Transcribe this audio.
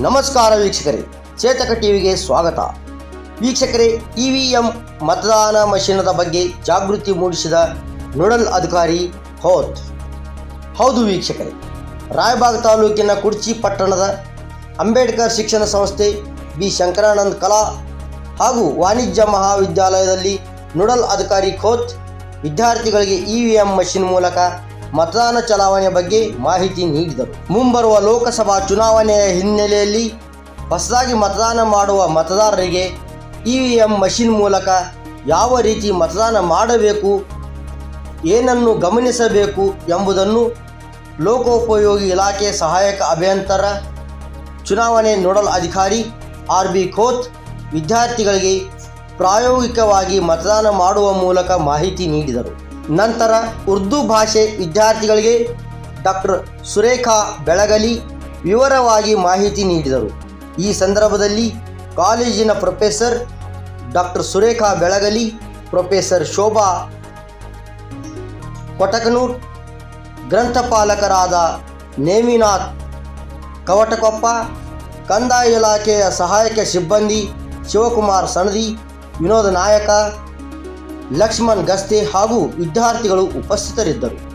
ನಮಸ್ಕಾರ ವೀಕ್ಷಕರೇ, ಚೇತಕ ಟಿವಿಗೆ ಸ್ವಾಗತ. ವೀಕ್ಷಕರೇ ಇ ವಿ ಎಂ ಮತದಾನ ಮಷೀನದ ಬಗ್ಗೆ ಜಾಗೃತಿ ಮೂಡಿಸಿದ ನೋಡಲ್ ಅಧಿಕಾರಿ ಹೋತ್ ಹೌದು ವೀಕ್ಷಕರೇ, ರಾಯಬಾಗ್ ತಾಲೂಕಿನ ಕುರ್ಚಿ ಪಟ್ಟಣದ ಅಂಬೇಡ್ಕರ್ ಶಿಕ್ಷಣ ಸಂಸ್ಥೆ ಬಿ. ಶಂಕರಾನಂದ್ ಕಲಾ ಹಾಗೂ ವಾಣಿಜ್ಯ ಮಹಾವಿದ್ಯಾಲಯದಲ್ಲಿ ನೋಡಲ್ ಅಧಿಕಾರಿ ಖೋತ್ ವಿದ್ಯಾರ್ಥಿಗಳಿಗೆ ಇ ವಿ ಎಂ ಮಷಿನ್ ಮೂಲಕ ಮತದಾನ ಚಲಾವಣೆ ಬಗ್ಗೆ ಮಾಹಿತಿ ನೀಡಿದರು. ಮುಂಬರುವ ಲೋಕಸಭಾ ಚುನಾವಣೆಯ ಹಿನ್ನೆಲೆಯಲ್ಲಿ ಹೊಸದಾಗಿ ಮತದಾನ ಮಾಡುವ ಮತದಾರರಿಗೆ ಇ ವಿ ಎಂ ಮಷಿನ್ ಮೂಲಕ ಯಾವ ರೀತಿ ಮತದಾನ ಮಾಡಬೇಕು, ಏನನ್ನು ಗಮನಿಸಬೇಕು ಎಂಬುದನ್ನು ಲೋಕೋಪಯೋಗಿ ಇಲಾಖೆ ಸಹಾಯಕ ಅಭಿಯಂತರ, ಚುನಾವಣೆ ನೋಡಲ್ ಅಧಿಕಾರಿ ಆರ್ ಬಿ ಖೋತ್ ವಿದ್ಯಾರ್ಥಿಗಳಿಗೆ ಪ್ರಾಯೋಗಿಕವಾಗಿ ಮತದಾನ ಮಾಡುವ ಮೂಲಕ ಮಾಹಿತಿ ನೀಡಿದರು. ನಂತರ ಉರ್ದು ಭಾಷೆ ವಿದ್ಯಾರ್ಥಿಗಳಿಗೆ ಡಾಕ್ಟರ್ ಸುರೇಖಾ ಬೆಳಗಲಿ ವಿವರವಾಗಿ ಮಾಹಿತಿ ನೀಡಿದರು. ಈ ಸಂದರ್ಭದಲ್ಲಿ ಕಾಲೇಜಿನ ಪ್ರೊಫೆಸರ್ ಡಾಕ್ಟರ್ ಸುರೇಖಾ ಬೆಳಗಲಿ, ಪ್ರೊಫೆಸರ್ ಶೋಭಾ ಕೊಟಕನೂರ್, ಗ್ರಂಥಪಾಲಕರಾದ ನೇಮಿನಾಥ್ ಕವಟಕೊಪ್ಪ, ಕಂದಾಯ ಇಲಾಖೆಯ ಸಹಾಯಕ ಸಿಬ್ಬಂದಿ ಶಿವಕುಮಾರ್ ಸಣದಿ, ವಿನೋದ ನಾಯಕ ಲಕ್ಷ್ಮಣ್ ಗಸ್ತೆ ಹಾಗೂ ವಿದ್ಯಾರ್ಥಿಗಳು ಉಪಸ್ಥಿತರಿದ್ದರು.